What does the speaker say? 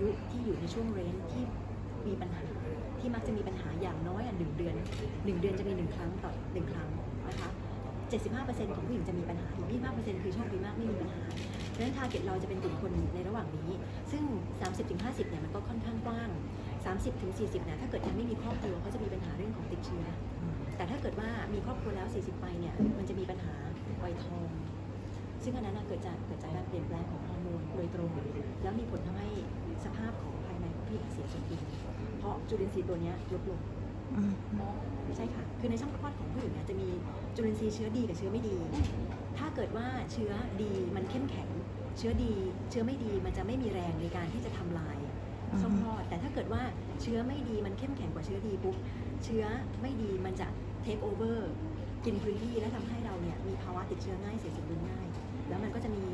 ยุที่อยู่ในช่วงเรนที่มีปัญหาที่มักจะมีปัญหาอย่างน้อยอะหนึ่งเดือนหนึ่งเดือนจะมีหนึ่งครั้งต่อหนึ่งครั้งนะคะ75%ของผู้หญิงจะมีปัญหาอีก25%คือโชคดีมากไม่มีปัญหาเพราะฉะนั้นทาร์เก็ตเราจะเป็นกลุ่มคนในระหว่างนี้ ซึ่ง 30-50 เนี่ยมันก็ค่อนข้างกว้าง 30-40 เนี่ยถ้าเกิดยังไม่มีครอบครัวเขาจะมีปัญหาเรื่องของติดเชื้อ แต่ถ้าเกิดว่ามีครอบครัวแล้ว 40 ไปเนี่ยมันจะมีปัญหาวัยทอง ซึ่งอันนั้นเกิดจากเกิดจากการเปลี่ยนแปลงของฮอร์โมนโดยตรง ของผู้หญิงเสียสมดุลเพราะจุลินทรีย์ตัวเนี้ยลดลงอืมไม่ใช่ค่ะ คือในช่องคลอดของผู้หญิงเนี่ยจะมีจุลินทรีย์เชื้อดีกับเชื้อไม่ดี ถ้าเกิดว่าเชื้อดีมันเข้มแข็ง เชื้อดีเชื้อไม่ดีมันจะไม่มีแรงในการที่จะทำลายช่องคลอด แต่ถ้าเกิดว่าเชื้อไม่ดีมันเข้มแข็งกว่าเชื้อดีปุ๊บ เชื้อไม่ดีมันจะเทคโอเวอร์กินพื้นที่และทำให้เราเนี่ยมีภาวะติดเชื้อง่ายเสียสมดุลง่าย แล้วมันก็จะมี